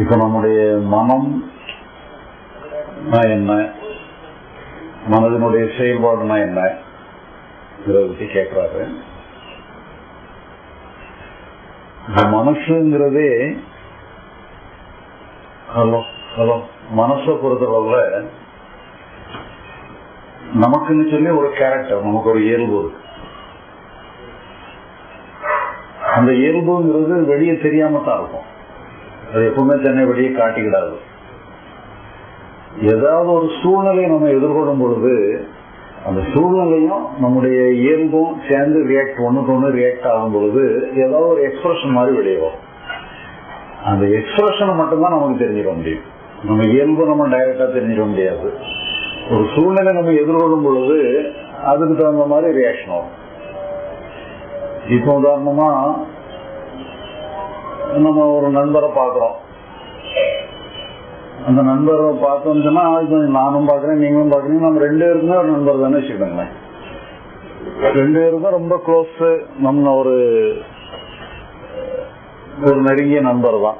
இப்ப நம்முடைய மனம் என்ன? மனதினுடைய செயல்பாடுனா என்ன? இதை பத்தி கேட்கிறாரு. இந்த மனசுங்கிறதே ஹலோ ஹலோ மனசை பொறுத்தளவுல நமக்குன்னு சொல்லி ஒரு கேரக்டர் நமக்கு ஒரு இயல்பு இருக்கு. அந்த இயல்புங்கிறது வெளியே தெரியாம தான் இருக்கும். அது எப்பவுமே தன்னை வெளியே காட்டிக்கிடாது. ஏதாவது ஒரு சூழ்நிலையை நம்ம எதிர்கொள்ளும் பொழுது அந்த சூழ்நிலையும் நம்முடைய இயல்பும் சேர்ந்து ரியாக்ட் ஒண்ணுக்கு ஒன்று ரியாக்ட் ஆகும் பொழுது ஏதாவது ஒரு எக்ஸ்பிரஷன் மாதிரி வெளியே வரும். அந்த எக்ஸ்பிரஷனை மட்டும்தான் நமக்கு தெரிஞ்சிட முடியும். நம்ம இயல்பு நம்ம டைரக்டா தெரிஞ்சிட முடியாது. ஒரு சூழ்நிலை நம்ம எதிர்கொள்ளும் பொழுது அதுக்கு தகுந்த மாதிரி ரியாக்ஷன் வரும் இப்போ உதாரணமா நம்ம ஒரு நண்பரை பாக்குறோம் அந்த நண்பரை பார்த்தோம்னா நானும் பாக்குறேன் நீங்களும் பாக்குறீங்க நம்ம ரெண்டு பேருக்குமே ஒரு நண்பர் தானே வச்சுக்கோங்களேன். ரெண்டு பேருக்கும் ரொம்ப க்ளோஸ் நம்ம ஒரு ஒரு நெருங்கிய நண்பர் தான்.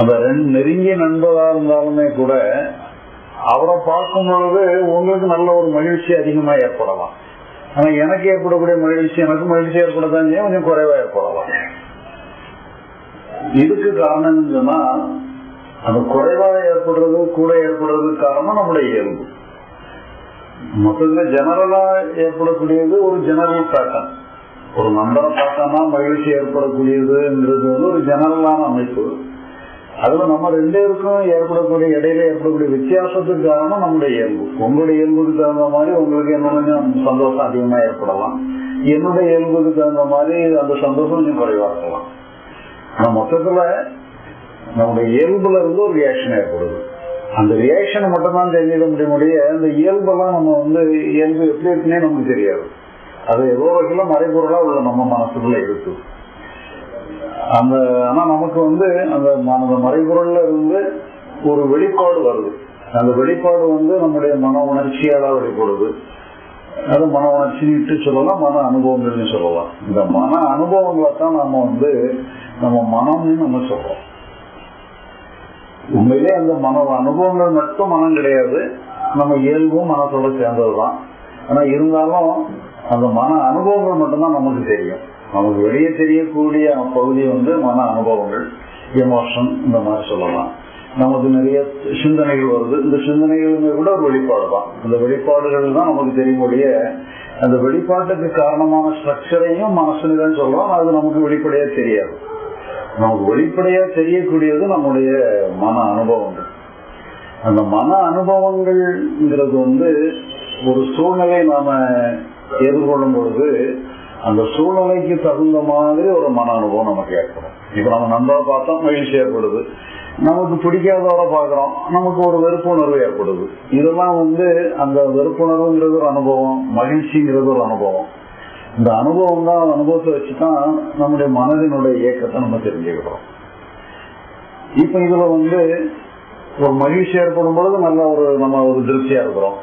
அந்த ரெண்டு நெருங்கிய நண்பரா இருந்தாலுமே கூட அவரை பார்க்கும் பொழுது உங்களுக்கு நல்ல ஒரு மகிழ்ச்சி அதிகமா ஏற்படலாம். ஆனா எனக்கு ஏற்படக்கூடிய மகிழ்ச்சி எனக்கு மகிழ்ச்சி ஏற்படத்தான் கொஞ்சம் குறைவா ஏற்படலாம். இதுக்கு காரணம் சொன்னா அந்த குறைவா ஏற்படுறது கூட ஏற்படுறதுக்கு காரணம் நம்முடைய இயல்பு மொத்தத்துல ஜெனரலா ஏற்படக்கூடியது ஒரு ஜெனரல் பேட்டர்ன் ஒரு நம்பரை பார்த்தோம்னா மகிழ்ச்சி ஏற்படக்கூடியதுங்கிறது வந்து ஒரு ஜெனரலான அமைப்பு. அதுல நம்ம ரெண்டு பேருக்கும் ஏற்படக்கூடிய இடையில ஏற்படக்கூடிய வித்தியாசத்துக்கு காரணம் நம்முடைய இயல்பு. உங்களுடைய இயல்புக்கு தகுந்த மாதிரி உங்களுக்கு என்ன கொஞ்சம் சந்தோஷம் அதிகமா ஏற்படலாம். என்னுடைய இயல்புக்கு தகுந்த மாதிரி அந்த சந்தோஷம் கொஞ்சம் குறைவா இருக்கலாம். ஆனா மொத்தத்துல நம்முடைய இயல்புல இருந்து ஒரு ரியாக்ஷன் ஏற்படுது. அந்த ரியாக்ஷனை மட்டும்தான் தான் முடிய முடிய அந்த இயல்பெல்லாம் நம்ம வந்து இயல்பு எப்படி இருக்குன்னே நமக்கு தெரியாது. அது ஏதோ வகையில மறைபொருளா உள்ள நம்ம மனசுக்குள்ள இருக்கு. அந்த ஆனா நமக்கு வந்து அந்த அந்த மறைபொருள்ல இருந்து ஒரு வெளிப்பாடு வருது. அந்த வெளிப்பாடு வந்து நம்முடைய மன உணர்ச்சியால வெளிப்படுது. அது மன உணர்ச்சின்னு சொல்லலாம் மன அனுபவங்கள்னு சொல்லலாம். இந்த மன அனுபவங்களை தான் நம்ம வந்து நம்ம மனம்னு நம்ம சொல்றோம். உண்மையிலே அந்த மன அனுபவங்கள் மட்டும் மனம் கிடையாது. நம்ம இயல்பும் மனத்தோட சேர்ந்ததுதான். ஆனா இருந்தாலும் அந்த மன அனுபவங்கள் மட்டும்தான் நமக்கு தெரியும். நமக்கு வெளியே தெரியக்கூடிய பகுதி வந்து மன அனுபவங்கள் எமோஷன் இந்த மாதிரி சொல்லலாம். நமக்கு நிறைய சிந்தனைகள் வருது. இந்த சிந்தனைகளுமே கூட ஒரு வெளிப்பாடு தான். அந்த வெளிப்பாடுகள் தான் நமக்கு தெரியக்கூடிய அந்த வெளிப்பாட்டுக்கு காரணமான ஸ்ட்ரக்சரையும் மனசுன்னு தான் சொல்றோம் அது நமக்கு வெளிப்படையா தெரியாது. நமக்கு வெளிப்படையா தெரியக்கூடியது நம்முடைய மன அனுபவங்கள். அந்த மன அனுபவங்கள்ங்கிறது வந்து ஒரு சூழ்நிலை நாம எதிர்கொள்ளும் பொழுது அந்த சூழ்நிலைக்கு தகுந்த மாதிரி ஒரு மன அனுபவம் நமக்கு ஏற்படும். இப்ப நம்ம நண்பா பார்த்தா மகிழ்ச்சி ஏற்படுது நமக்கு பிடிக்காதோட பாக்குறோம் நமக்கு ஒரு வெறுப்புணர்வு ஏற்படுது. இதெல்லாம் வந்து அந்த வெறுப்புணர்வுங்கிறது ஒரு அனுபவம் மகிழ்ச்சிங்கிறது ஒரு அனுபவம். இந்த அனுபவம் தான் அனுபவத்தை வச்சுதான் நம்முடைய மனதினுடைய இயக்கத்தை நம்ம தெரிஞ்சுக்கிறோம். இப்ப இதுல வந்து ஒரு மகிழ்ச்சி ஏற்படும் பொழுது நல்ல ஒரு நம்ம ஒரு திருப்தியா இருக்கிறோம்.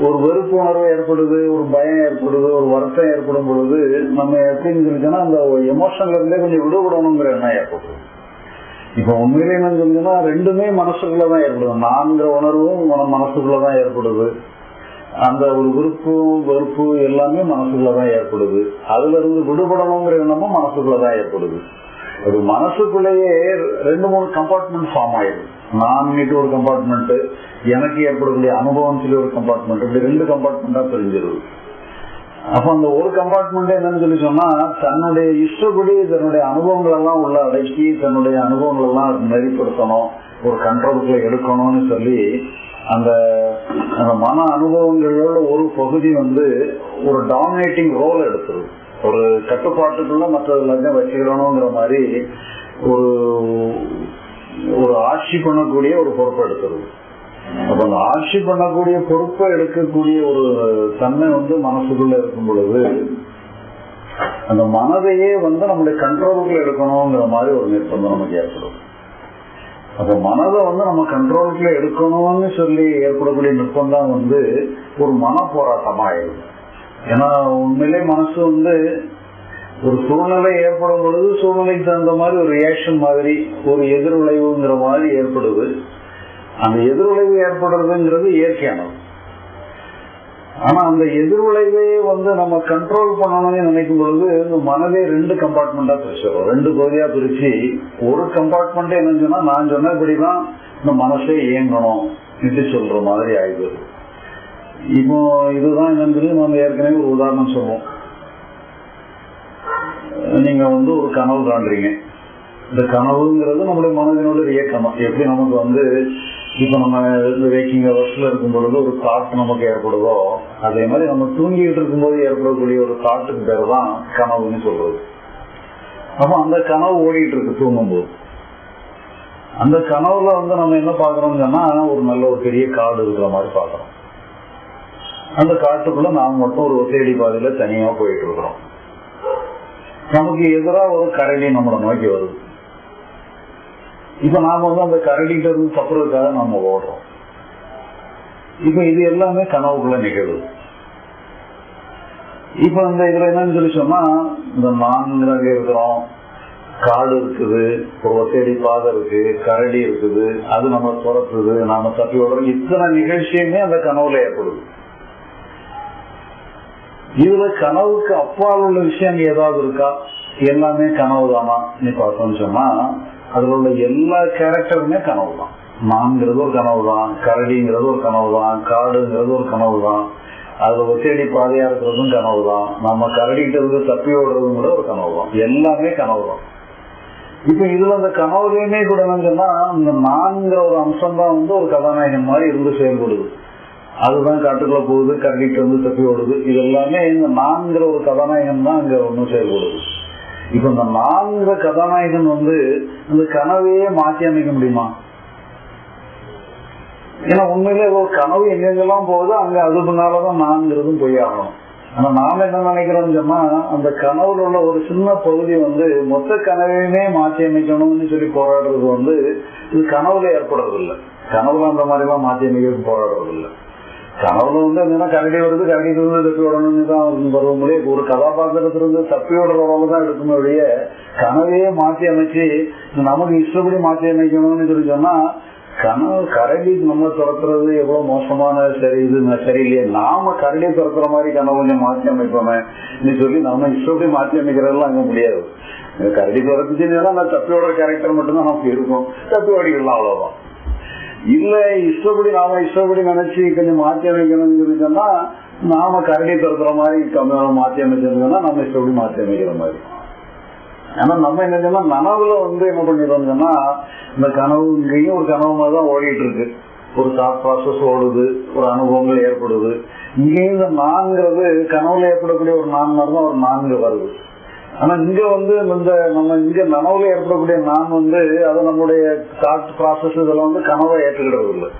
ஒரு வெறுப்பு உணர்வு ஏற்படுது ஒரு பயம் ஏற்படுது ஒரு வருத்தம் ஏற்படும் பொழுது நம்ம எப்படின்னு சொல்லிச்சோன்னா அந்த எமோஷன்ல இருந்தே கொஞ்சம் விடுபடணுங்கிற எண்ணம் ஏற்படுது. இப்ப உண்மையிலே என்ன சொல்லுங்கன்னா ரெண்டுமே மனசுக்குள்ளதான் ஏற்படுது. நான்கிற உணர்வும் மனசுக்குள்ளதான் ஏற்படுது. அந்த ஒரு விருப்பும் வெறுப்பு எல்லாமே மனசுக்குள்ளதான் ஏற்படுது. அதுல இருந்து விடுபடணுங்கிற எண்ணமும் மனசுக்குள்ளதான் ஏற்படுது. ஒரு மனசுக்குள்ளேயே ரெண்டு மூணு கம்பார்ட்மெண்ட் ஃபார்ம் ஆயிடுது. நான் ஒரு கம்பார்ட்மெண்ட் எனக்கு ஏற்படக்கூடிய அனுபவம் சொல்லி ஒரு கம்பார்ட்மெண்ட் இப்படி ரெண்டு கம்பார்ட்மெண்டா தெரிஞ்சிருது அப்ப அந்த ஒரு கம்பார்ட்மெண்ட் என்னன்னு சொல்லி சொன்னா தன்னுடைய இஷ்டப்படி தன்னுடைய அனுபவங்கள் எல்லாம் உள்ள அடக்கி தன்னுடைய அனுபவங்கள் எல்லாம் நெறிப்படுத்தணும் ஒரு கண்ட்ரோலுக்குள்ள எடுக்கணும்னு சொல்லி அந்த அந்த மன அனுபவங்களோட ஒரு பகுதி வந்து ஒரு டாமினேட்டிங் ரோல் எடுத்துருது ஒரு கட்டுப்பாட்டுக்குள்ள மற்ற எல்லாத்தையும் வச்சுக்கிறோங்கிற மாதிரி ஒரு ஒரு ஆட்சி பண்ணக்கூடிய ஒரு பொறுப்பை எடுத்துருது அப்ப அந்த ஆட்சி பண்ணக்கூடிய பொறுப்பை எடுக்கக்கூடிய ஒரு தன்மை வந்து மனசுக்குள்ள இருக்கும் பொழுது அந்த மனதையே வந்து நம்மளுடைய கண்ட்ரோலுக்குள்ள எடுக்கணுங்கிற மாதிரி ஒரு நிர்பந்தம் நமக்கு ஏற்படும். அப்ப மனதை வந்து நம்ம கண்ட்ரோலுக்குள்ள எடுக்கணும்னு சொல்லி ஏற்படக்கூடிய நிர்பந்தம் வந்து ஒரு மன போராட்டமா ஆயிடும். ஏன்னா உண்மையிலே மனசு வந்து ஒரு சூழ்நிலை ஏற்படும் பொழுது சூழ்நிலைக்கு தகுந்த மாதிரி ஒரு ரியாக்ஷன் மாதிரி ஒரு எதிர்விளைவுங்கிற மாதிரி ஏற்படுது. அந்த எதிர்விளைவு ஏற்படுறதுங்கிறது இயற்கையானது. ஆனா அந்த எதிர்விளைவே வந்து நம்ம கண்ட்ரோல் பண்ணணும்னு நினைக்கும் பொழுது இந்த மனதே ரெண்டு கம்பார்ட்மெண்டா பிரிச்சிடும் ரெண்டு பகுதியா பிரிச்சு ஒரு கம்பார்ட்மெண்ட் என்னன்னு சொன்னா நான் சொன்னபடிதான் இந்த மனசே இயங்கணும் இது சொல்ற மாதிரி ஆயிடுது. இப்போ இதுதான் என்னன்னு நம்ம ஏற்கனவே ஒரு உதாரணம் சொல்லுவோம். நீங்க வந்து ஒரு கனவு காண்றீங்க. இந்த கனவுங்கிறது நம்முடைய மனதினோட இயக்கம். எப்படி நமக்கு வந்து இப்ப நம்ம வேக்கிங் ஹவர்ஸ்ல இருக்கும் பொழுது ஒரு தாட் நமக்கு ஏற்படுதோ அதே மாதிரி நம்ம தூங்கிட்டு இருக்கும்போது ஏற்படக்கூடிய ஒரு தாட்டுக்கு பேர் தான் கனவுன்னு சொல்றது. அப்ப அந்த கனவு ஓடிட்டு இருக்கு தூங்கும்போது. அந்த கனவுல வந்து நம்ம என்ன பாக்குறோம்னு சொன்னா ஒரு நல்ல ஒரு பெரிய காடு இருக்கிற மாதிரி பாக்குறோம் அந்த காட்டுக்குள்ள நாம் மட்டும் ஒரு ஒத்தையடி பாதையில தனியா போயிட்டு இருக்கிறோம். நமக்கு எதிராக ஒரு கரடி நம்மளை நோக்கி வருது. இப்ப நாம வந்து அந்த கரடிகிட்ட இருந்து தப்புறதுக்காக நம்ம ஓடுறோம். இப்ப இது எல்லாமே கனவுக்குள்ள நிகழ்வு இப்ப இந்த இதுல என்னன்னு சொல்லி சொன்னா இந்த நான்கு இருக்கிறோம் காடு இருக்குது ஒரு பாதை இருக்கு கரடி இருக்குது அது நம்ம துரத்துது நாம தப்பி விடுறோம் இத்தனை நிகழ்ச்சியுமே அந்த கனவுல ஏற்படுது. இதுல கனவுக்கு அப்பால் உள்ள விஷயம் ஏதாவது இருக்கா? எல்லாமே கனவு தானா நீ பார்த்தோம்னு சொன்னா அதுல உள்ள எல்லா கேரக்டருமே கனவு தான் மான்ங்கிறது ஒரு கனவு தான் கரடிங்கிறது ஒரு கனவு தான் காடுங்கிறது ஒரு கனவு தான் அதுல ஒத்தடி பாதையா இருக்கிறதும் கனவு தான் நம்ம கரடிகிட்ட இருந்து தப்பி ஓடுறதும் கூட ஒரு கனவு தான் எல்லாமே கனவு தான் இப்ப இதுல அந்த கனவுலையுமே கூட என்னன்னா இந்த நான்கிற ஒரு அம்சம் தான் வந்து ஒரு கதாநாயகன் மாதிரி இருந்து செயல்படுது. அதுதான் காட்டுக்குள்ள போகுது கரடிட்டு வந்து தப்பி ஓடுது. இது எல்லாமே இந்த நான்கிற ஒரு கதாநாயகன் தான் அங்க ஒன்றும் செயல்படுது. இப்ப இந்த நான்கு கதாநாயகன் வந்து இந்த கனவையே மாற்றி அமைக்க முடியுமா? ஏன்னா உண்மையிலே ஒரு கனவு எங்கெங்கெல்லாம் போகுதோ அங்க அது பின்னாலதான் நான்கிறதும் போய் ஆகணும் ஆனா நாம என்ன நினைக்கிறோம்னு சொன்னா அந்த கனவுல உள்ள ஒரு சின்ன பகுதி வந்து மொத்த கனவையுமே மாற்றி அமைக்கணும்னு சொல்லி போராடுறது வந்து இது கனவுல ஏற்படுறது இல்லை கனவுல அந்த மாதிரி எல்லாம் மாற்றி அமைக்க போராடுறது இல்லை கனவுல வந்து என்னன்னா கரடி வருது கரடி வந்து தப்பி விடணும்னு தான் பருவங்களே ஒரு கதாபாத்திரத்திலிருந்து தப்பி விடுறவங்க தான் எடுக்கணும் ஒழிய கனவையே மாற்றி அமைச்சு நமக்கு இஷ்டப்படி மாற்றி அமைக்கணும்னு சொல்லி சொன்னா கனவு கரடி நம்ம துரத்துறது எவ்வளவு மோசமான சரி இது சரியில்லையே நாம கரடி துரத்துற மாதிரி கனவு கொஞ்சம் மாற்றி அமைப்போமே சொல்லி நம்ம இஷ்டப்படி மாற்றி அமைக்கிறதெல்லாம் அங்க முடியாது கரடி துரத்துச்சுன்னா நான் தப்பியோட கேரக்டர் மட்டும்தான் நமக்கு இருக்கும் தப்பி ஓடிக்கலாம் அவ்வளவுதான் இல்ல இஷ்டப்படி நாம இஷ்டப்படி நினைச்சு கொஞ்சம் மாற்றி அமைக்கணும்னு சொன்னா நாம கரடி துரத்துற மாதிரி கம்மியான மாற்றி அமைச்சிருந்தோம்னா நம்ம இஷ்டப்படி மாற்றி அமைக்கிற மாதிரி. ஆனா நம்ம என்ன சொன்னா நனவுல வந்து என்ன பண்ணிடுறோம் சொன்னா இந்த கனவு இங்கேயும் ஒரு கனவு மாதிரி தான் ஓடிட்டு இருக்கு ஒரு தாட் ப்ராசஸ் ஓடுது ஒரு அனுபவங்கள் ஏற்படுது. இங்கேயும் இந்த நான்கிறது கனவுல ஏற்படக்கூடிய ஒரு நான் மாதிரி தான் ஒரு நான்கு வருது. ஆனா இங்க வந்து இந்த நம்ம இங்க நனவுல ஏற்படக்கூடிய நான் வந்து அது நம்முடைய தாட் ப்ராசஸ் இதெல்லாம் வந்து கனவை ஏற்றுக்கிடுறது இல்லை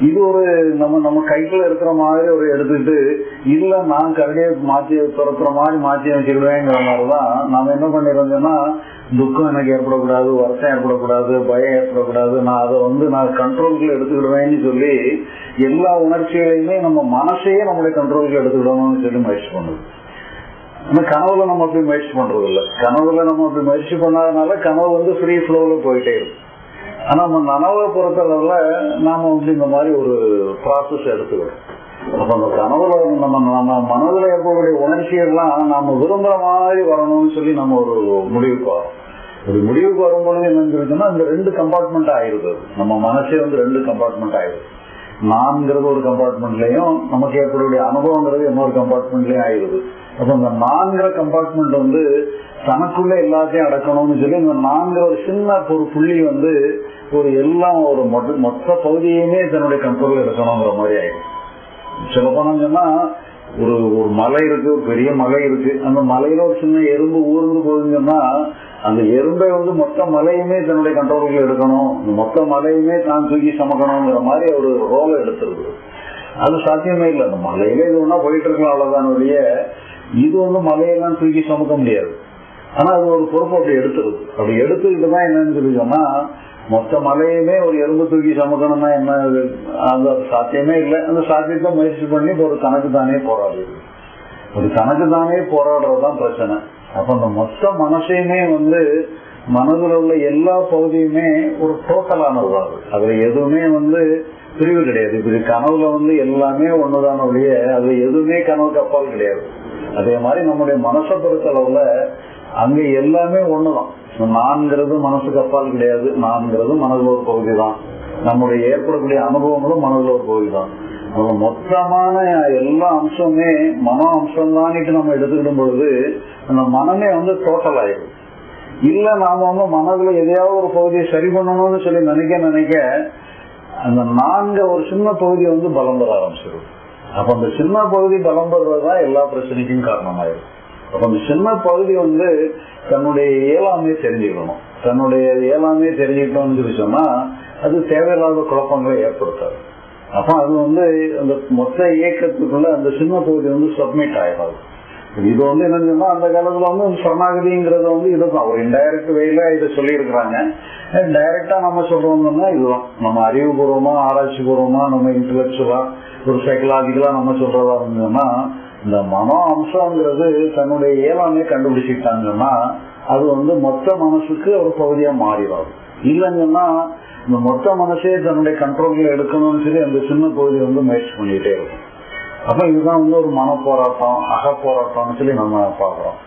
இது ஒரு நம்ம நம்ம கைக்குள்ள இருக்கிற மாதிரி ஒரு எடுத்துட்டு இல்ல நான் கரடியை மாற்றி துரத்துற மாதிரி மாற்றி வச்சுக்கிடுவேங்கிற மாதிரிதான் நாம என்ன பண்ணிருந்தோம்னா துக்கம் எனக்கு ஏற்படக்கூடாது வருத்தம் ஏற்படக்கூடாது பயம் ஏற்படக்கூடாது. நான் அதை வந்து நான் கண்ட்ரோலுக்குள்ள எடுத்துக்கிடுவேன்னு சொல்லி எல்லா உணர்ச்சிகளையுமே நம்ம மனசையே நம்மளுடைய கண்ட்ரோலுக்கு எடுத்துக்கிடணும்னு சொல்லி முயற்சி பண்ணுது. ஆனா கனவுல நம்ம அப்படி முயற்சி பண்றது இல்ல கனவுல நம்ம அப்படி முயற்சி பண்ணாதனால கனவு வந்து ஃப்ரீ ஃப்ளோல போயிட்டே இருக்கும் ஆனா நம்ம நனவை பொறுத்தளவுல நாம வந்து இந்த மாதிரி ஒரு ப்ராசஸ் எடுத்துக்கிறோம் அப்ப அந்த கனவுல நம்ம நம்ம மனதுல இருக்கக்கூடிய உணர்ச்சியெல்லாம் நாம விரும்புற மாதிரி வரணும்னு சொல்லி நம்ம ஒரு முடிவுக்கு வரோம். ஒரு முடிவுக்கு வரும்பொழுது என்னன்னு சொல்லிட்டோம்னா இந்த ரெண்டு கம்பார்ட்மெண்ட் ஆயிருது. நம்ம மனசே வந்து ரெண்டு கம்பார்ட்மெண்ட் ஆயிருது. நான்கிறது ஒரு கம்பார்ட்மெண்ட்லயும் நமக்கு ஏற்படக்கூடிய அனுபவங்கிறது இன்னொரு கம்பார்ட்மெண்ட்லயும் ஆயிருது. அப்ப இந்த நான்கிற கம்பார்ட்மெண்ட் வந்து தனக்குள்ள எல்லாத்தையும் அடக்கணும்னு சொல்லி இந்த நான்கிற ஒரு சின்ன ஒரு புள்ளி வந்து ஒரு எல்லாம் ஒரு மொத்த பகுதியுமே தன்னுடைய கண்ட்ரோல் இருக்கணுங்கிற மாதிரி ஆயிடும் சொல்ல போனோம் சொன்னா ஒரு ஒரு மலை இருக்கு ஒரு பெரிய மலை இருக்கு. அந்த மலையில ஒரு சின்ன எறும்பு ஊர்ந்து போகுதுன்னு அந்த எறும்பை வந்து மொத்த மலையுமே தன்னுடைய கண்ட்ரோலுக்கு எடுக்கணும். மொத்த மலையுமே தான் தூக்கி சமக்கணுங்கிற மாதிரி ஒரு ரோலை எடுத்துருக்கு அது சாத்தியமே இல்லை. அந்த மலையில இது ஒன்னா போயிட்டு இருக்கலாம் அவ்வளவுதான் ஒழிய இது வந்து மலையெல்லாம் தூக்கி சுமக்க முடியாது. ஆனா அது ஒரு பொறுப்பு அப்படி எடுத்துருது. அப்படி எடுத்துக்கிட்டு என்னன்னு சொல்லி சொன்னா மொத்த மலையுமே ஒரு எறும்பு தூக்கி சமக்கணும்னா என்ன அது சாத்தியமே இல்லை. அந்த சாத்தியத்தை முயற்சி பண்ணி ஒரு கணக்கு தானே போராடுது. ஒரு கணக்கு தானே போராடுறதுதான் பிரச்சனை. அப்ப அந்த மொத்த மனசையுமே வந்து மனதில் உள்ள எல்லா பகுதியுமே ஒரு டோட்டலானது அது. அதுல எதுவுமே வந்து பிரிவு கிடையாது. இப்படி கனவுல வந்து எல்லாமே ஒண்ணுதான ஒழிய அதுல எதுவுமே கனவுக்கு அப்பால் கிடையாது. அதே மாதிரி நம்முடைய மனசை பொறுத்தளவுல அங்க எல்லாமே ஒண்ணுதான். நான்கிறது மனசுக்கு அப்பால் கிடையாது. நான்கிறது மனதில் ஒரு பகுதி தான் நம்முடைய ஏற்படக்கூடிய அனுபவங்களும் மனதில் ஒரு பகுதி தான் மொத்தமான எல்லா அம்சமே மன அம்சம் தானிட்டு நம்ம எடுத்துக்கிடும் பொழுது அந்த மனமே வந்து டோட்டல் ஆயிடும். இல்ல நாம வந்து மனதுல எதையாவது ஒரு பகுதியை சரி பண்ணணும்னு சொல்லி நினைக்க நினைக்க அந்த நான்கு ஒரு சின்ன பகுதி வந்து பலம் பெற ஆரம்பிச்சிடும். அப்ப அந்த சின்ன பகுதி பலம் பெறுவதுதான் எல்லா பிரச்சனைக்கும் காரணமாயிடும் அப்ப அந்த சின்ன பகுதி வந்து தன்னுடைய இயலாமையை தெரிஞ்சுக்கணும். தன்னுடைய இயலாமையை தெரிஞ்சுக்கிட்டோம்னு சொல்லி சொன்னா அது தேவையில்லாத குழப்பங்களை ஏற்படுத்தாது. அப்ப அது வந்து அந்த மொத்த இயக்கத்துக்குள்ள அந்த சின்ன பகுதி வந்து சப்மிட் ஆயிடாது. இது வந்து என்னன்னா அந்த காலத்துல வந்து சரணாகதிங்கிறது வந்து இதுதான் ஒரு இன்டைரக்ட் வேல இதை சொல்லியிருக்கிறாங்க. டைரக்டா நம்ம சொல்றோம்னா இதுதான். நம்ம அறிவுபூர்வமா ஆராய்ச்சி பூர்வமா நம்ம இன்டலெக்சுவலா ஒரு சைக்கலாஜிக்கலா நம்ம சொல்றதா இருந்ததுன்னா இந்த மனோ அம்சங்கிறது தன்னுடைய இயலாமே கண்டுபிடிச்சிட்டாங்கன்னா அது வந்து மொத்த மனசுக்கு ஒரு பகுதியா மாறிடும் இல்லைங்கன்னா இந்த மொத்த மனசே தன்னுடைய கண்ட்ரோல்ல எடுக்கணும்னு சொல்லி அந்த சின்ன பகுதி வந்து முயற்சி பண்ணிட்டே இருக்கும். அப்ப இதுதான் வந்து ஒரு மன போராட்டம் அக போராட்டம்னு சொல்லி நம்ம பாக்குறோம்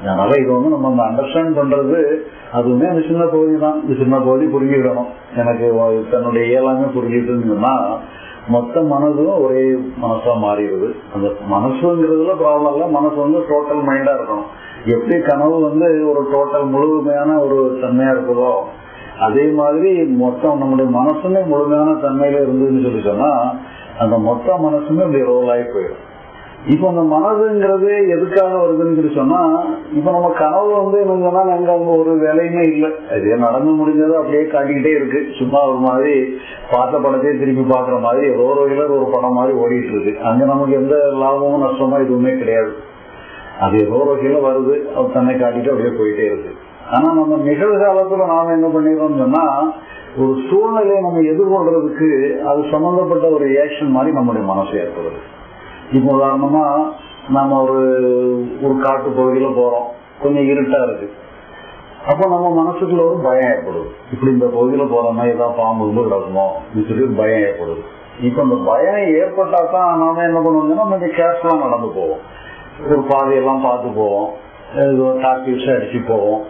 அதனால இது வந்து நம்ம அண்டர்ஸ்டாண்ட் பண்றது அதுவுமே அந்த சின்ன பகுதி தான் இந்த சின்ன பகுதி புரிஞ்சுக்கிடணும். எனக்கு தன்னுடைய இயலாமே புரிஞ்சுட்டுன்னா மொத்த மனதும் ஒரே மனசா மாறிடுது. அந்த மனசுங்கிறதுல ப்ராப்ளம் இல்லை. மனசு வந்து டோட்டல் மைண்டா இருக்கணும். எப்படி கனவு வந்து ஒரு டோட்டல் முழுமையான ஒரு தன்மையா இருக்குதோ அதே மாதிரி மொத்தம் நம்முடைய மனசுமே முழுமையான தன்மையில இருந்ததுன்னு சொல்லி சொன்னா அந்த மொத்த மனசுமே இப்படி ரோல் ஆகி போயிடும். இப்ப அந்த மனதுங்கிறது எதுக்காக வருதுன்னு சொல்லி சொன்னா இப்ப நம்ம கனவு வந்து என்னன்னா அங்க அங்க ஒரு வேலையுமே இல்லை. அது நடந்து முடிஞ்சது அப்படியே காட்டிக்கிட்டே இருக்கு. சும்மா ஒரு மாதிரி பார்த்த படத்தையே திருப்பி பாக்குற மாதிரி ஏதோ ஒரு வகையில ஒரு படம் மாதிரி ஓடிட்டு இருக்கு. அங்க நமக்கு எந்த லாபமும் நஷ்டமா எதுவுமே கிடையாது. அது ஏதோ ஒரு வகையில வருது. அது தன்னை காட்டிட்டு அப்படியே போயிட்டே இருக்கு. ஆனா நம்ம நிகழ்காலத்துல நாம என்ன பண்ணிடுறோம்னு சொன்னா ஒரு சூழ்நிலையை நம்ம எதிர்கொள்றதுக்கு அது சம்பந்தப்பட்ட ஒரு ரியாக்ஷன் மாதிரி நம்முடைய மனசு ஏற்படுது. இப்போ உதாரணமா நம்ம ஒரு ஒரு காட்டு பகுதியில போறோம். கொஞ்சம் இருட்டா இருக்கு. அப்போ நம்ம மனசுக்குள்ள ஒரு பயம் ஏற்படுது இப்படி இந்த பகுதியில போறோம்னா ஏதாவது பாம்பு வந்து கிடக்குமோ? சொல்லி ஒரு பயம் ஏற்படுது இப்ப இந்த பயம் ஏற்பட்டா தான் நாம என்ன பண்ணுவோம்னா கொஞ்சம் கேர்ஃபுல்லா நடந்து போவோம். ஒரு பாதையெல்லாம் பார்த்து போவோம். டாக்டிவ்ஸ் அடிச்சு போவோம்.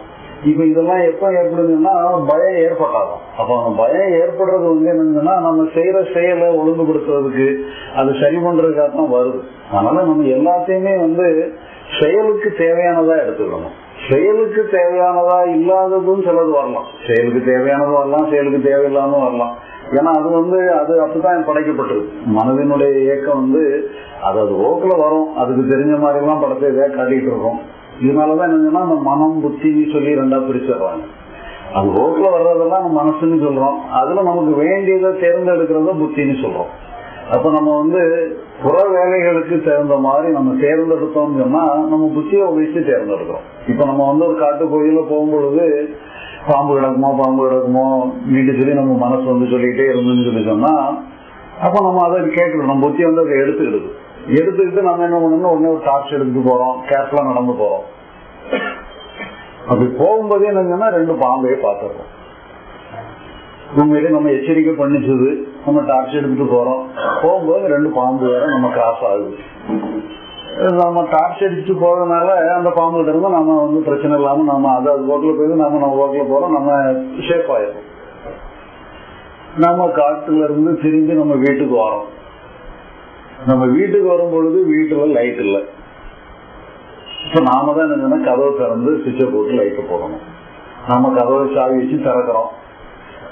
இப்ப இதெல்லாம் எப்ப ஏற்படுதுன்னா பயம் ஏற்பட்டாதான். அப்ப அந்த பயம் ஏற்படுறது வந்து என்னங்கன்னா நம்ம செய்யற செயலை ஒழுங்குபடுத்துறதுக்கு அது சரி பண்றதுக்காக தான் வருது. அதனால நம்ம எல்லாத்தையுமே வந்து செயலுக்கு தேவையானதா எடுத்துக்கணும். செயலுக்கு தேவையானதா இல்லாததும் சிலது வரலாம். செயலுக்கு தேவையானதும் வரலாம் செயலுக்கு தேவையில்லாம வரலாம். ஏன்னா அது வந்து அது அப்படித்தான் படைக்கப்பட்டது. மனதினுடைய இயக்கம் வந்து அது அது ஓக்கில் வரும். அதுக்கு தெரிஞ்ச மாதிரி எல்லாம் படத்தை இதாக காட்டிட்டு இருக்கோம். இதனாலதான் என்னன்னா நம்ம மனம் புத்தின்னு சொல்லி ரெண்டா பிரிச்சிடுறாங்க அது ரோட்ல வர்றதெல்லாம் நம்ம மனசுன்னு சொல்றோம். அதுல நமக்கு வேண்டியதை தேர்ந்தெடுக்கிறத புத்தின்னு சொல்றோம். அப்ப நம்ம வந்து புற வேலைகளுக்கு தகுந்த மாதிரி நம்ம தேர்ந்தெடுத்தோம்னு சொன்னா நம்ம புத்தியை உபயோகிச்சு தேர்ந்தெடுக்கிறோம். இப்ப நம்ம வந்து ஒரு காட்டு கோயில போகும்பொழுது பாம்பு கிடக்குமோ பாம்பு கிடக்குமோ வீட்டு சொல்லி நம்ம மனசு வந்து சொல்லிட்டே இருந்துன்னு சொல்லி சொன்னா அப்ப நம்ம அதை கேட்டுக்கணும் புத்தி வந்து அதை எடுத்துக்கிடுது எடுத்துக்கிட்டு நம்ம என்ன பண்ணணும் உடனே ஒரு டார்ச் எடுத்துட்டு போறோம். கேர்ஃபுல்லா நடந்து போறோம். அப்படி போகும்போதே என்னங்கன்னா ரெண்டு பாம்பையே பார்த்துருக்கோம் உண்மையிலே நம்ம எச்சரிக்கை பண்ணிச்சது. நம்ம டார்ச் எடுத்துட்டு போறோம். போகும்போது ரெண்டு பாம்பு வேற நம்ம கிராஸ் ஆகுது. நம்ம டார்ச் அடிச்சு போறதுனால அந்த பாம்பு இருந்து நம்ம வந்து பிரச்சனை இல்லாம நம்ம அது அது போக்கில் போய் நம்ம நம்ம போக்கில் போறோம். நம்ம ஷேப் ஆயிடும் நம்ம காட்டுல இருந்து திரும்பி நம்ம வீட்டுக்கு வரோம். நம்ம வீட்டுக்கு வரும் பொழுது வீட்டுல லைட் இல்லை. இப்ப நாம தான் என்னன்னா கதவை திறந்து சுவிட்சை போட்டு லைட்டு போடணும். நம்ம கதவை சாவி வச்சு திறக்கிறோம்.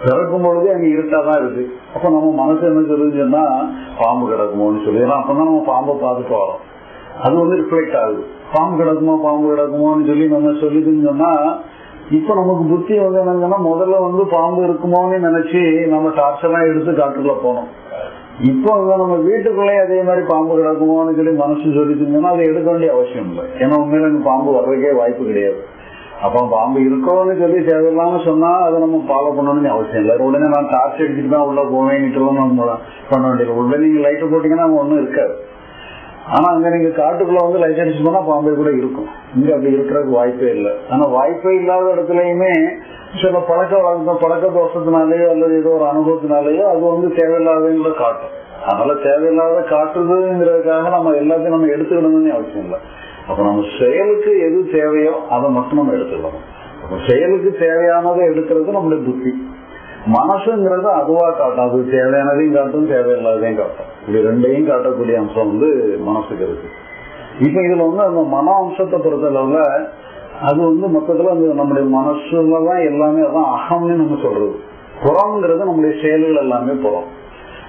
திறக்கும் பொழுது அங்க இருட்டா தான் இருக்கு. அப்ப நம்ம மனசு என்ன சொல்லுதுன்னு சொன்னா பாம்பு கிடக்குமோன்னு சொல்லி. ஏன்னா அப்பதான் நம்ம பாம்பை பார்த்துட்டு வரோம். அது வந்து ரிஃப்ளெக்ட் ஆகுது. பாம்பு கிடக்குமோ பாம்பு கிடக்குமோன்னு சொல்லி நம்ம சொல்லிதுன்னு சொன்னா இப்ப நமக்கு புத்தி வந்து என்னங்கன்னா முதல்ல வந்து பாம்பு இருக்குமோன்னு நினைச்சு நம்ம டார்ச்செல்லாம் எடுத்து காட்டுக்குள்ள போனோம். இப்போ நம்ம வீட்டுக்குள்ளே அதே மாதிரி பாம்பு கிடக்குமோன்னு சொல்லி மனசு சொல்லிச்சுங்கன்னா அதை எடுக்க வேண்டிய அவசியம் இல்லை. ஏன்னா உண்மையில எனக்கு பாம்பு வர்றதுக்கே வாய்ப்பு கிடையாது. அப்ப பாம்பு இருக்கோன்னு சொல்லி தேவையில்லாம சொன்னா அதை நம்ம ஃபாலோ பண்ணணும்னு அவசியம் இல்லை. உடனே நான் டார்ச் அடிச்சுட்டு தான் உள்ள போவேன்ட்டு நம்ம பண்ண வேண்டியது உடனே நீங்க லைட் போட்டீங்கன்னா அங்க ஒண்ணும் இருக்காது. ஆனா அங்க நீங்க காட்டுக்குள்ள வந்து லைசன்ஸ் பண்ணா பாம்பே கூட இருக்கும். இங்க அப்படி இருக்கிறதுக்கு வாய்ப்பே இல்லை. ஆனா வாய்ப்பே இல்லாத இடத்துலயுமே சில பழக்க வழக்கம் பழக்க தோஷத்தினாலேயோ அல்லது ஏதோ ஒரு அனுபவத்தினாலேயோ அது வந்து தேவையில்லாதவங்கள காட்டும். அதனால தேவையில்லாத காட்டுறதுங்கிறதுக்காக நம்ம எல்லாத்தையும் நம்ம எடுத்துக்கணும்னு அவசியம் இல்லை. அப்ப நம்ம செயலுக்கு எது தேவையோ அதை மட்டும் நம்ம எடுத்துக்கணும். அப்ப செயலுக்கு தேவையானதை எடுக்கிறது நம்மளுடைய புத்தி. மனசுங்கிறது அதுவா காட்டும். அது தேவையானதையும் காட்டும் தேவையில்லாததையும் காட்டும். இது ரெண்டையும் காட்டக்கூடிய அம்சம் வந்து மனசுக்கு இருக்கு. இப்ப இதுல வந்து அந்த மன அம்சத்தை பொறுத்தளவுல அது வந்து மொத்தத்துல அந்த நம்முடைய மனசுல தான் எல்லாமே அதான் அகம்னு நம்ம சொல்றது. புறம்ங்கிறது நம்முடைய செயல்கள் எல்லாமே புறம்.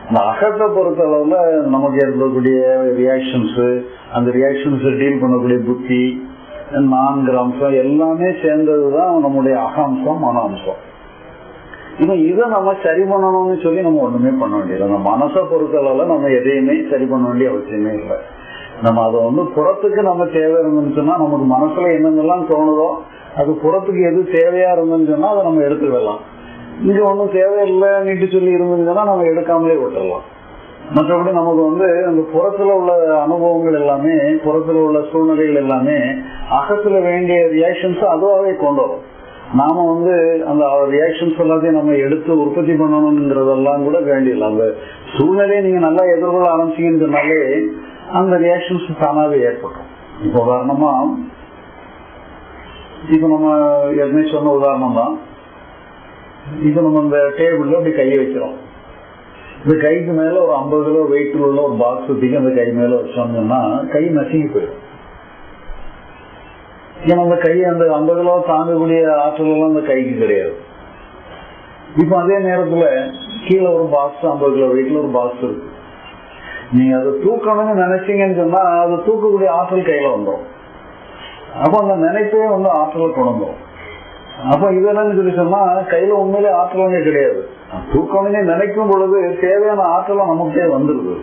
இந்த அகத்தை பொறுத்த அளவுல நமக்கு ஏற்படக்கூடிய ரியாக்ஷன்ஸ் அந்த ரியாக்ஷன்ஸ் டீல் பண்ணக்கூடிய புத்தி நான்கிற அம்சம் எல்லாமே சேர்ந்ததுதான் நம்முடைய அக அம்சம் மன அம்சம் இன்னும் இதை நம்ம சரி பண்ணணும்னு சொல்லி நம்ம ஒண்ணுமே பண்ண வேண்டியது அந்த மனசை பொறுத்தளவுல நம்ம எதையுமே சரி பண்ண வேண்டிய அவசியமே இல்லை. நம்ம அதை வந்து புறத்துக்கு நம்ம தேவை இருந்துச்சுன்னா நமக்கு மனசுல என்னென்னலாம் தோணுதோ அது புறத்துக்கு எது தேவையா இருந்துச்சுன்னா அதை நம்ம எடுத்துக்கலாம் இங்க ஒன்றும் தேவையில்லைன்னு சொல்லி இருந்துச்சுன்னா நம்ம எடுக்காமலே விட்டுடலாம் மற்றபடி நமக்கு வந்து அந்த புறத்துல உள்ள அனுபவங்கள் எல்லாமே புறத்துல உள்ள சூழ்நிலைகள் எல்லாமே அகத்துல வேண்டிய ரியாக்ஷன்ஸ் அதுவாகவே கொண்டு வரும் நாம வந்து அந்த ரியாக்ஷன்ஸ் எல்லாத்தையும் நம்ம எடுத்து உற்பத்தி பண்ணணுங்கிறதெல்லாம் கூட வேண்டியதில்லை. அந்த சூழ்நிலையை நீங்க நல்லா எதிர்கொள்ள ஆரம்பிச்சீங்கன்னு சொன்னாலே அந்த ரியாக்ஷன்ஸ் தானாவே ஏற்படும். இப்போ உதாரணமா இப்ப நம்ம ஏற்கனவே சொன்ன உதாரணம் தான். இப்ப நம்ம இந்த டேபிள்ல அப்படி கையை வைக்கிறோம். இந்த கைக்கு மேல ஒரு ஐம்பது கிலோ வெயிட் உள்ள ஒரு பாக்ஸ் தூக்கி அந்த கை மேல வச்சோம்னா கை நசுங்கி போயிடும். ஏன்னா அந்த கை அந்த ஐம்பது கிலோ தாங்கக்கூடிய ஆற்றல் எல்லாம் அந்த கைக்கு கிடையாது. இப்ப அதே நேரத்துல கீழே ஒரு பாக்ஸ் ஐம்பது கிலோ வெயிட்ல ஒரு பாக்ஸ் இருக்கு. நீங்க அதை தூக்கணும்னு நினைச்சீங்கன்னு சொன்னா அதை தூக்கக்கூடிய ஆற்றல் கையில வந்துடும். அப்ப அந்த நினைப்பே வந்து ஆற்றலை கொண்டு அப்ப இதெல்லாம் சொல்லி சொன்னா கையில உண்மையிலே ஆற்றலங்க கிடையாது. தூக்கணும்னு நினைக்கும் பொழுது தேவையான ஆற்றலாம் நமக்கே வந்துருது.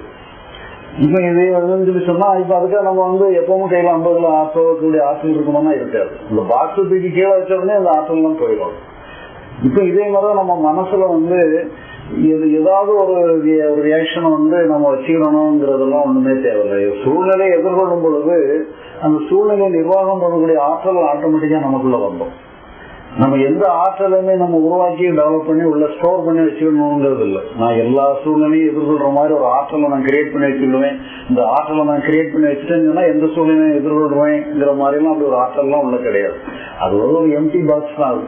இப்ப இது வந்து சொல்லி சொன்னா இப்ப அதுக்காக நம்ம வந்து எப்பவும் கையில ஐம்பதுல ஆற்றக்கூடிய ஆற்றல் இருக்கணும்னா இருக்காது. இந்த பாக்ஸ் தூக்கி கீழே வச்ச உடனே அந்த ஆற்றல் எல்லாம் போயிடும். இப்ப இதே மாதிரி நம்ம மனசுல வந்து இது ஏதாவது ஒரு ஒரு வந்து நம்ம வச்சுக்கணுங்கிறதெல்லாம் ஒண்ணுமே தேவையில்லை. சூழ்நிலையை எதிர்கொள்ளும் பொழுது அந்த சூழ்நிலையை நிர்வாகம் பண்ணக்கூடிய ஆற்றல் ஆட்டோமேட்டிக்கா நமக்குள்ள வந்தோம் நம்ம எந்த ஆற்றலையுமே நம்ம உருவாக்கி டெவலப் பண்ணி உள்ள ஸ்டோர் பண்ணி வச்சுக்கணுங்கிறது இல்லை நான் எல்லா சூழ்நிலையும் எதிர்கொள்ற மாதிரி ஒரு ஆற்றலை நான் கிரியேட் பண்ணி வச்சுக்கிடுவேன். இந்த ஆற்றலை நான் கிரியேட் பண்ணி வச்சுட்டேன்னா எந்த சூழ்நிலையும் எதிர்கொள்வேங்கிற மாதிரிலாம் அப்படி ஒரு ஆற்றல்லாம் உள்ள கிடையாது. அது ஒரு எம்டி பாக்ஸ் தான் அது.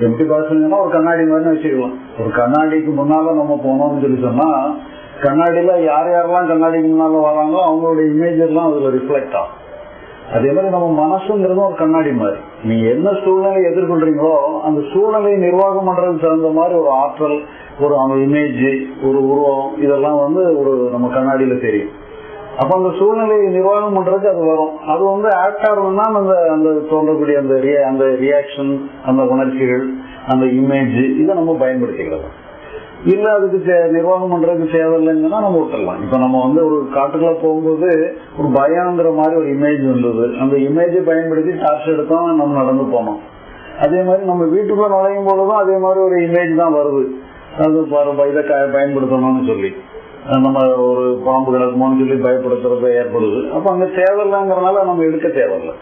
எம்டி பாக்ஸ்னா ஒரு கண்ணாடி மாதிரி வச்சுக்கலாம். ஒரு கண்ணாடிக்கு முன்னால நம்ம போனோம்னு சொல்லி சொன்னா கண்ணாடியில யார் யாரெல்லாம் கண்ணாடிக்கு முன்னால வராங்களோ அவங்களோட இமேஜ் எல்லாம் அதுல ரிஃப்ளெக்ட் ஆகும். அதே மாதிரி நம்ம மனசுங்கிறது ஒரு கண்ணாடி மாதிரி. நீ என்ன சூழ்நிலை எதிர்கொள்றீங்களோ அந்த சூழ்நிலையை நிர்வாகம் பண்றதுக்கு தகுந்த மாதிரி ஒரு ஆற்றல் ஒரு அவங்க இமேஜ் ஒரு உருவம் இதெல்லாம் வந்து ஒரு நம்ம கண்ணாடியில தெரியும். அப்ப அந்த சூழ்நிலையை நிர்வாகம் பண்றதுக்கு அது வரும். அது வந்து ஆக்ட் ஆகணும்னா அந்த அந்த தோன்றக்கூடிய அந்த அந்த ரியாக்ஷன் அந்த உணர்ச்சிகள் அந்த இமேஜ் இதை நம்ம பயன்படுத்திக்கலாம் இல்ல அதுக்கு நிர்வாகம் பண்றதுக்கு தேவையில்லைங்கன்னா நம்ம விட்டுடலாம் இப்ப நம்ம வந்து ஒரு காட்டுக்குள்ள போகும்போது ஒரு பயங்கிற மாதிரி ஒரு இமேஜ் வந்தது. அந்த இமேஜை பயன்படுத்தி டார்ச் எடுத்தோம் நம்ம நடந்து போனோம் அதே மாதிரி நம்ம வீட்டுக்குள்ள நுழையும் போதும் அதே மாதிரி ஒரு இமேஜ் தான் வருது. அது இதை பயன்படுத்தணும்னு சொல்லி. நம்ம ஒரு பாம்பு கிடக்குமோன்னு சொல்லி பயப்படுத்துறது ஏற்படுது. அப்ப அங்க தேவையில்லைங்கிறனால நம்ம எடுக்க தேவையில்லை.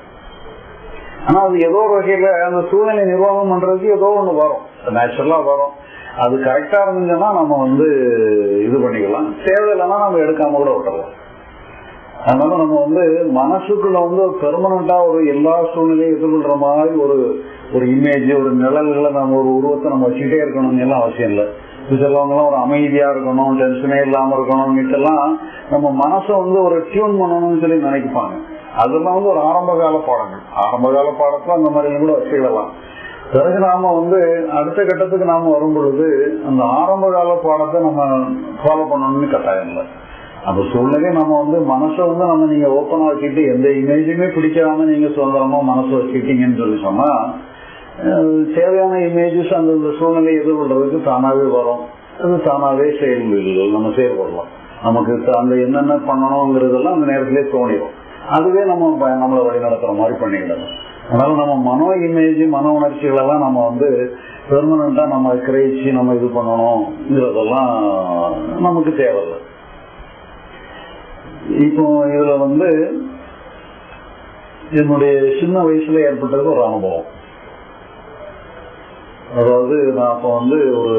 ஆனா அது ஏதோ ஒரு வகையில அந்த சூழ்நிலை நிர்வாகம் பண்றதுக்கு ஏதோ ஒண்ணு வரும். நேச்சுரலா வரும். அது கரெக்டா இருந்துச்சுன்னா நம்ம வந்து இது பண்ணிக்கலாம். தேவையில்லைன்னா நம்ம எடுக்காம கூட விட்டுறலாம். அதனால நம்ம வந்து மனசுக்குள்ள வந்து ஒரு பெர்மனண்டா ஒரு எல்லா சூழ்நிலையும் எதிர்கொள்ற மாதிரி ஒரு ஒரு இமேஜ் ஒரு நிழல்களை நம்ம ஒரு உருவத்தை நம்ம வச்சுக்கிட்டே இருக்கணும்னு எல்லாம் அவசியம் இல்லை. சிலவங்கலாம் ஒரு அமைதியா இருக்கணும் டென்ஷனே இல்லாம இருக்கணும் இதெல்லாம் நம்ம மனசை வந்து ஒரு டியூன் பண்ணணும்னு சொல்லி நினைப்பாங்க. அதெல்லாம் வந்து ஒரு ஆரம்ப கால பாடங்கள். ஆரம்ப கால பாடத்துல அந்த மாதிரி கூட வச்சுக்கிடலாம். பிறகு நாம வந்து அடுத்த கட்டத்துக்கு நாம வரும் பொழுது அந்த ஆரம்ப கால பாடத்தை நம்ம ஃபாலோ பண்ணணும்னு கட்டாயம் இல்லை. அந்த சூழ்நிலை நம்ம வந்து மனசை வந்து நம்ம நீங்க ஓப்பனா வச்சுக்கிட்டு எந்த இமேஜுமே பிடிக்காம நீங்க சுதந்திரமா மனசை வச்சுக்கிட்டீங்கன்னு சொல்லி சொன்னா தேவையான இமேஜஸ் அந்த சூழ்நிலையை எதிர்கொள்றதுக்கு தானாவே வரும். அது தானாவே செயல்கள் நம்ம செயல்படலாம். நமக்கு அந்த என்னென்ன பண்ணணுங்கிறதெல்லாம் அந்த நேரத்திலே தோணிடும். அதுவே நம்ம நம்மளை வழி நடத்துற மாதிரி பண்ணிக்கிடணும் அதனால நம்ம மனோ இமேஜ் மன உணர்ச்சிகள் எல்லாம் நம்ம வந்து பெர்மனண்டா நம்ம கிரகிச்சு நம்ம இது பண்ணணும்ங்கிறதெல்லாம் நமக்கு தேவையில்லை. இப்போ இதுல வந்து என்னுடைய சின்ன வயசுல ஏற்பட்டது ஒரு அனுபவம். அதாவது நான் அப்ப வந்து ஒரு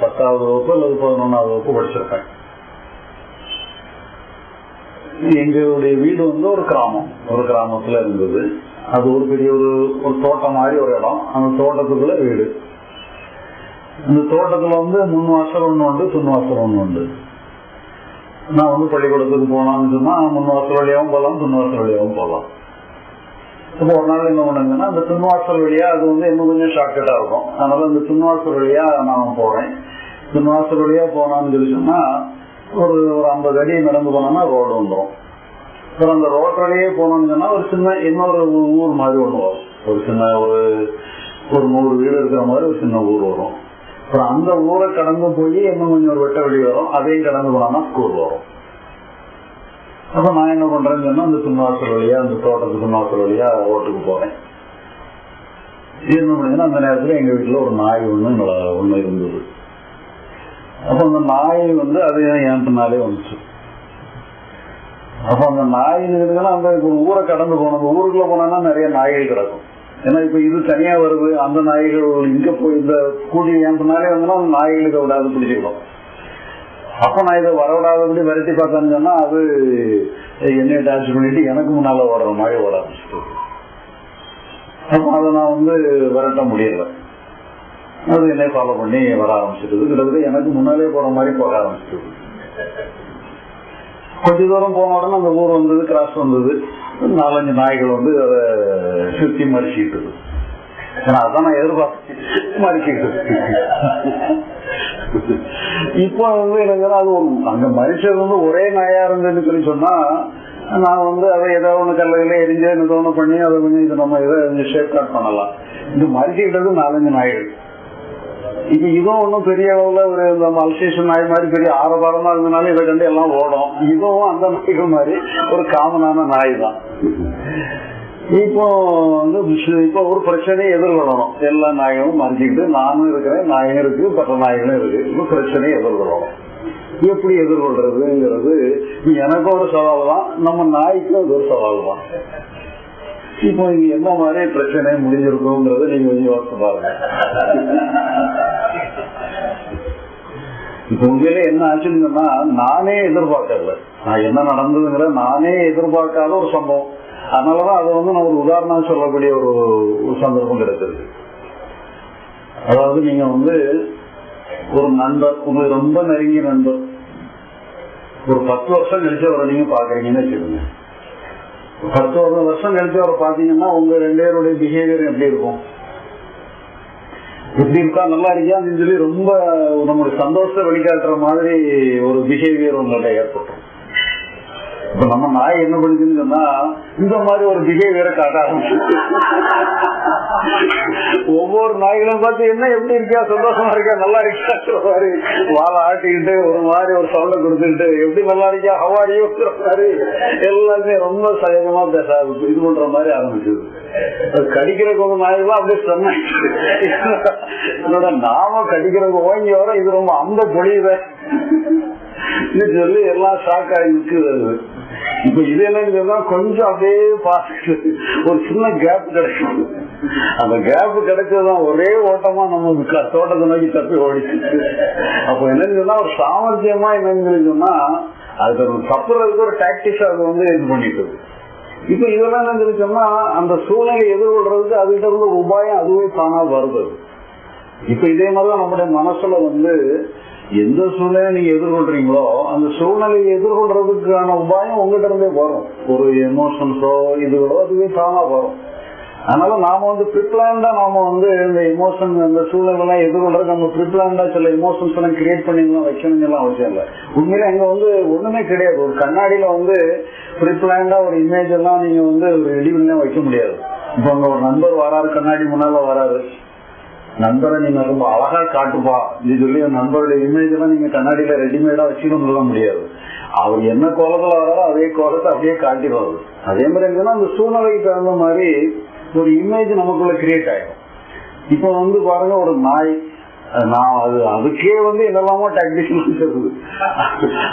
பத்தாவது வகுப்பு அல்லது பதினொன்றாவது வகுப்பு படிச்சிருப்பேன். எங்களுடைய வீடு வந்து ஒரு கிராமம். ஒரு கிராமத்துல இருந்தது. அது ஒரு பெரிய ஒரு ஒரு தோட்டம் மாதிரி ஒரு இடம். அந்த தோட்டத்துக்குள்ள வீடு. இந்த தோட்டத்துல வந்து முன் வாசல் ஒண்ணு உண்டு பின் வாசல் ஒண்ணு உண்டு. நான் வந்து பள்ளிக்கூடத்துக்கு போனான்னு சொன்னா முன் வாசல் வழியாவும் போகலாம் பின் வாசல் வழியாவும் போகலாம். இப்போ ஒரு நாள் என்ன பண்ணுங்கன்னா அந்த பின்வாசல் வழியா அது வந்து இன்னும் கொஞ்சம் ஷார்ட்கட்டா இருக்கும். அதனால அந்த பின்வாசல் வழியா நான் போறேன். பின்வாசல் வழியா போனான்னு சொல்லி சொன்னா ஒரு ஒரு ஐம்பது அடி நடந்து போனோம்னா ரோடு வந்துடும் அப்புறம் அந்த ரோட் போனோம்னு சொன்னா ஒரு சின்ன இன்னொரு ஊர் மாதிரி ஒண்ணு வரும். ஒரு சின்ன ஒரு ஒரு நூறு வீடு இருக்கிற மாதிரி ஒரு சின்ன ஊர் வரும். அப்புறம் அந்த ஊரை கடந்து போய் இன்னும் கொஞ்சம் ஒரு வெட்ட வெளி வரும். அதையும் கடந்து போனோம்னா ஸ்கூல் வரும். அப்ப நான் என்ன பண்றேன்னு சொன்னா அந்த சின்னவாசல் வழியா அந்த தோட்டத்து சின்னவாசல் வழியா ரோட்டுக்கு போறேன். என்ன பண்ணீங்கன்னா அந்த நேரத்துல எங்க வீட்டுல ஒரு நாய் ஒண்ணு ஒண்ணு இருந்தது. அப்ப அந்த நாய் வந்து அது என் பின்னாலே வந்துச்சு. அப்ப அந்த நாய் அந்த ஊரை கடந்து போனோம் ஊருக்குள்ள போனா நிறைய நாய்கள் கிடக்கும். ஏன்னா இப்ப இது தனியா வருது. அந்த நாய்கள் இங்க போய் இந்த கூட்டி என் பின்னாலே வந்தா அந்த நாய்களுக்கு விடாது பிடிச்சிக்கணும் அப்ப நான் இதை வரவிடாதபடி விரட்டி பார்த்தேன்னு சொன்னா அது என்னைய டான்ஸ் பண்ணிட்டு எனக்கு முன்னால ஓடுற மாதிரி ஓட ஆரம்பிச்சிட்டு அப்ப அதை நான் வந்து விரட்ட முடியல. அது என்னை ஃபாலோ பண்ணி வர ஆரம்பிச்சிட்டு கிட்டத்தட்ட எனக்கு முன்னாலே போற மாதிரி போக ஆரம்பிச்சிட்டு கொஞ்ச தூரம் போன உடனே அந்த ஊர் வந்தது கிராஸ் வந்தது. நாலஞ்சு நாய்கள் வந்து அதை சுத்தி மறிச்சிட்டு அதான் நான் எதிர்பார்த்தேன் மறிச்சிட்டு இப்போ வந்து எனக்கு அது அங்க மனுஷர் வந்து ஒரே நாயா இருந்ததுன்னு சொல்லி சொன்னா நான் வந்து அதை ஏதோ ஒண்ணு கல்லையில எரிஞ்சு என்ன ஒண்ணு பண்ணி அதை கொஞ்சம் இது நம்ம இதை கொஞ்சம் ஷேப் கட் பண்ணலாம். இது மறிச்சுக்கிட்டது நாலஞ்சு நாய்கள். இப்ப இதுவும் ஒன்றும் பெரிய அளவுல ஒரு இந்த அல்சேஷன் நாய் மாதிரி பெரிய ஆரபாரமா இருந்தனால இதை கண்டு எல்லாம் ஓடும். இதுவும் அந்த நாய்கள் மாதிரி ஒரு காமனான நாய் தான். இப்போ வந்து இப்போ ஒரு பிரச்சனையை எதிர்கொள்ளணும். எல்லா நாய்களும் மறைஞ்சிக்கிட்டு நானும் இருக்கிறேன் நாயும் இருக்கு பட்ட நாய்களும் இருக்கு. இப்போ பிரச்சனையை எதிர்கொள்ளணும். எப்படி எதிர்கொள்றதுங்கிறது எனக்கு ஒரு சவால் தான் நம்ம நாய்க்கும் அது ஒரு சவால் தான். இப்போ இங்க என்ன மாதிரி பிரச்சனை முடிஞ்சிருக்குங்கிறத நீங்க கொஞ்சம் யோசிச்சு பாருங்க. இப்ப உண்மையில என்ன ஆச்சுன்னு சொன்னா நானே எதிர்பார்க்கல. நான் என்ன நடந்ததுங்கிற நானே எதிர்பார்க்காத ஒரு சம்பவம். அதனாலதான் அதை வந்து நான் ஒரு உதாரணம் சொல்லக்கூடிய ஒரு ஒரு சந்தர்ப்பம் கிடைச்சிருக்கு அதாவது நீங்க வந்து ஒரு நண்பர் உங்களுக்கு ரொம்ப நெருங்கிய நண்பர் ஒரு பத்து வருஷம் கழிச்சு அவரை நீங்க பாக்குறீங்கன்னு வச்சுக்கோங்க. பத்து வருஷம் கழிச்சு அவரை பாத்தீங்கன்னா உங்க ரெண்டு பேருடைய பிஹேவியர் எப்படி இருக்கும்? எப்படி இருக்கா நல்லா இருக்கியா அப்படின்னு சொல்லி ரொம்ப நம்மளுடைய சந்தோஷத்தை வெளிக்காட்டுற மாதிரி ஒரு பிஹேவியர் உங்கள்ட்ட ஏற்பட்டுரும் இப்ப நம்ம நாய் என்ன பண்ணுதுன்னு சொன்னா இந்த மாதிரி ஒரு பிஹேவியரை காட்ட ஆரம்பிச்சு ஒவ்வொரு நாய்களும் பார்த்து என்ன எப்படி இருக்கியா? சந்தோஷமா இருக்கா நல்லா இருக்கா மாதிரி வாழை ஆட்டிக்கிட்டு ஒரு மாதிரி ஒரு சவுண்ட கொடுத்துக்கிட்டு எப்படி நல்லா இருக்கியா? ஹவாரியோ மாதிரி எல்லாருமே ரொம்ப சகஜமா பேச இது பண்ற மாதிரி ஆரம்பிச்சது கடிக்கிறதுக்கு கொஞ்சம் நாய்லாம் அப்படியே சொன்னேன் என்னோட நாம கடிக்கிறதுக்கு ஓங்கி வர இது ரொம்ப அந்த பொழியுத சொல்லி எல்லாம் ஷாக் ஆகி நிற்குது இப்ப இது என்னன்னு சொன்னா கொஞ்சம் அப்படியே பாஸ் ஒரு சின்ன கேப் கிடைக்கும். அந்த கேப் கிடைச்சதுதான் ஒரே ஓட்டமா நம்ம தோட்டத்தை நோக்கி தப்பி ஓடிச்சு. அப்ப என்னன்னு சொன்னா ஒரு சாமர்த்தியமா என்னன்னு சொன்னா அதுக்கு தப்புறதுக்கு ஒரு டாக்டிக்ஸ் அது வந்து இது பண்ணிட்டு இப்ப இதெல்லாம் என்ன சொன்னா அந்த சூழ்நிலை எதிர்கொள்றதுக்கு அதுகிட்ட இருந்து ஒரு உபாயம் அதுவே தானா வருது. இப்ப இதே மாதிரிதான் நம்முடைய மனசுல வந்து எந்த சூழ்நிலையை நீங்க எதிர்கொள்றீங்களோ அந்த சூழ்நிலையை எதிர்கொள்றதுக்கான உபாயம் உங்ககிட்ட இருந்தே வரும். ஒரு எமோஷன்ஸோ இதுகளோ அதுவே தானா வரும். அதனால நாம வந்து ப்ரிப்ளான்டா நாம வந்து இந்த எமோஷன் இந்த சூழ்நிலை எல்லாம் எதிர்கொள்றது நம்ம ப்ரிப்ளான்டா சில எமோஷன்ஸ் எல்லாம் கிரியேட் பண்ணி எல்லாம் வைக்கணும் எல்லாம் அவசியம் இல்லை. உண்மையில அங்க வந்து ஒண்ணுமே கிடையாது. ஒரு கண்ணாடியில வந்து ப்ரிப்ளான்டா ஒரு இமேஜ் எல்லாம் நீங்க வந்து ஒரு ரெடிமெல்லாம் வைக்க முடியாது. இப்ப அங்க ஒரு நண்பர் வராரு கண்ணாடி முன்னால வராரு. நண்பரை நீங்க ரொம்ப அழகா காட்டுப்பா. இது சொல்லி நண்பருடைய இமேஜ் எல்லாம் நீங்க கண்ணாடியில ரெடிமேடா வச்சுக்கணும் சொல்ல முடியாது. அவர் என்ன கோலத்துல வராரோ அதே கோலத்தை அப்படியே காட்டிடுவாரு. அதே மாதிரி என்னன்னா அந்த சூழ்நிலைக்கு தகுந்த மாதிரி ஒரு இமேஜ் நமக்குள்ள கிரியேட் ஆயிடும் இப்ப வந்து பாருங்க ஒரு நாய் நான் அது அதுக்கே வந்து என்னெல்லாமோ டாக்டிக்ஸ் இருக்குது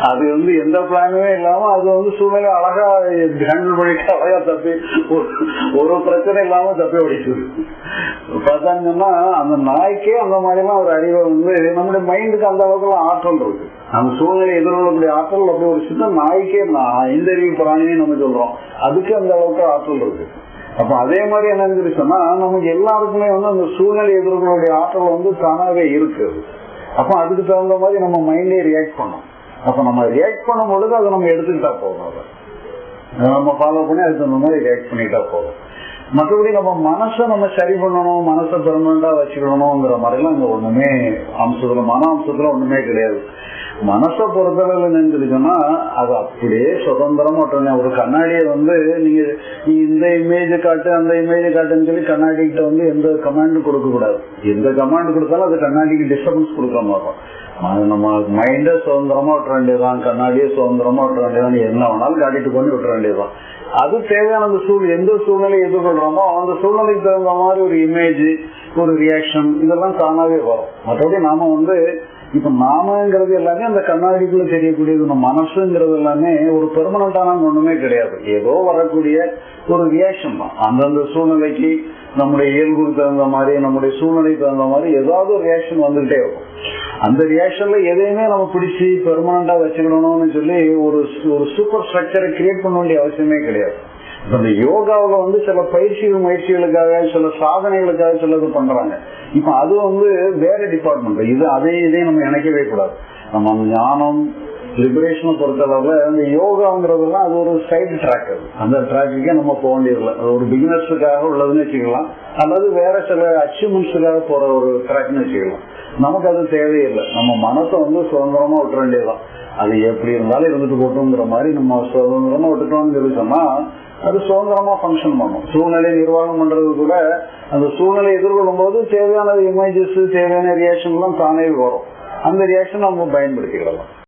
அது வந்து எந்த பிளானுமே இல்லாம அது வந்து சூழ்நிலை அழகா ஹேண்டில் பண்ணிட்டு அழகா தப்பி ஒரு- ஒரு பிரச்சனை இல்லாம தப்பி ஓடிக்குது பார்த்தாங்கன்னா அந்த நாய்க்கே அந்த மாதிரி எல்லாம் ஒரு அறிவை வந்து நம்முடைய மைண்டுக்கு அந்த அளவுக்கு எல்லாம் ஆற்றல் இருக்கு. அந்த சூழ்நிலை எதிர்கொள்ளக்கூடிய ஆற்றல் அப்படி ஒரு சின்ன நாய்க்கே நான் ஐந்தறிவு பிராணின்னு நம்ம சொல்றோம். அதுக்கு அந்த அளவுக்கு ஆற்றல் இருக்கு. அப்ப அதே மாதிரி என்ன இருந்துருச்சுன்னா நமக்கு எல்லாருக்குமே வந்து அந்த சூழ்நிலை எதிர்கொள்ளக்கூடிய ஆற்றல் வந்து தானாவே இருக்கு. அப்ப அதுக்கு தகுந்த மாதிரி நம்ம மைண்டே ரியாக்ட் பண்ணும். அப்ப நம்ம ரியாக்ட் பண்ணும் பொழுது அதை நம்ம எடுத்துக்கிட்டா போதும் அதை. அதை நம்ம ஃபாலோ பண்ணி அதுக்கு தகுந்த மாதிரி ரியாக்ட் பண்ணிட்டா போதும். மற்றபடி நம்ம மனசை நம்ம சரி பண்ணணும் மனசை பெர்மனண்டா வச்சுக்கணுங்கிற மாதிரிலாம் இங்க ஒண்ணுமே அம்சத்துல மன அம்சத்துல ஒண்ணுமே கிடையாது. மனசை பொறுத்தளவு நினைச்சிருக்கோம்னா அது அப்படியே சுதந்திரமா ஒட்டுறேன் ஒரு கண்ணாடியை வந்து நீங்க நீ இந்த இமேஜ் காட்டு அந்த இமேஜ் காட்டுன்னு சொல்லி கண்ணாடி கிட்ட வந்து எந்த கமாண்டும் கொடுக்க கூடாது. எந்த கமாண்ட் கொடுத்தாலும் அது கண்ணாடிக்கு டிஸ்டர்பன்ஸ் கொடுக்க மாட்டோம் அது நம்ம மைண்டை சுதந்திரமா விட்டுற வேண்டியதுதான். கண்ணாடியே சுதந்திரமா விட்டுற வேண்டியதான் என்ன வேணாலும் காட்டிட்டு கொண்டு விட்டுற வேண்டியதுதான். அது தேவையான அந்த சூழ் எந்த சூழ்நிலை எதிர்கொள்றோமோ அந்த சூழ்நிலைக்கு தகுந்த மாதிரி ஒரு இமேஜ் ஒரு ரியாக்ஷன் இதெல்லாம் தானாவே வரும். மற்றபடி நாம வந்து இப்ப நாமங்கிறது எல்லாமே அந்த கண்ணாடிக்குள்ள தெரியக்கூடியது நம்ம மனசுங்கிறது எல்லாமே ஒரு பெர்மனண்டான ஒண்ணுமே கிடையாது. ஏதோ வரக்கூடிய ஒரு ரியாக்ஷன் தான். அந்தந்த சூழ்நிலைக்கு நம்முடைய இயல்புக்கு தகுந்த மாதிரி நம்முடைய சூழ்நிலைக்கு தகுந்த மாதிரி ஏதாவது ஒரு ரியாக்ஷன் வந்துகிட்டே இருக்கும். அந்த ரியாக்ஷன்ல எதையுமே நம்ம பிடிச்சி பெர்மனண்டா வச்சுக்கணும்னு சொல்லி ஒரு ஒரு சூப்பர் ஸ்ட்ரக்சரை கிரியேட் பண்ண வேண்டிய அவசியமே கிடையாது. இந்த யோகாவுல வந்து சில பயிற்சிகள் முயற்சிகளுக்காக சில சாதனைகளுக்காக சிலது பண்றாங்க. இப்ப அது வந்து வேற டிபார்ட்மெண்ட் இது அதே இதே நம்ம இணைக்கவே கூடாது. நம்ம ஞானம் லிபரேஷனை பொறுத்தளவுல அந்த யோகாங்கிறதுலாம் அது ஒரு சைடு ட்ராக் அது. அந்த ட்ராக்குக்கே நம்ம போக வேண்டியதில்லை. அது ஒரு பிகினர்ஸுக்காக உள்ளதுன்னு வச்சுக்கலாம். அல்லது வேற சில அச்சீவ்மெண்ட்ஸுக்காக போற ஒரு ட்ராக்னு வச்சுக்கலாம். நமக்கு அது தேவையில்லை. நம்ம மனசை வந்து சுதந்திரமா விட்டுற வேண்டியதுதான். அது எப்படி இருந்தாலும் இருந்துட்டு போட்டோங்கிற மாதிரி நம்ம சுதந்திரமா விட்டுட்டோம்னு சொல்லி சொன்னா அது சுதந்திரமா ஃபங்க்ஷன் பண்ணும். சூழ்நிலை நிர்வாகம் பண்றது கூட அந்த சூழ்நிலை எதிர்கொள்ளும் போது தேவையான இமேஜஸ் தேவையான ரியாக்ஷன் எல்லாம் தானே வரும். அந்த ரியாக்ஷன் நம்ம பயன்படுத்திக்கலாம்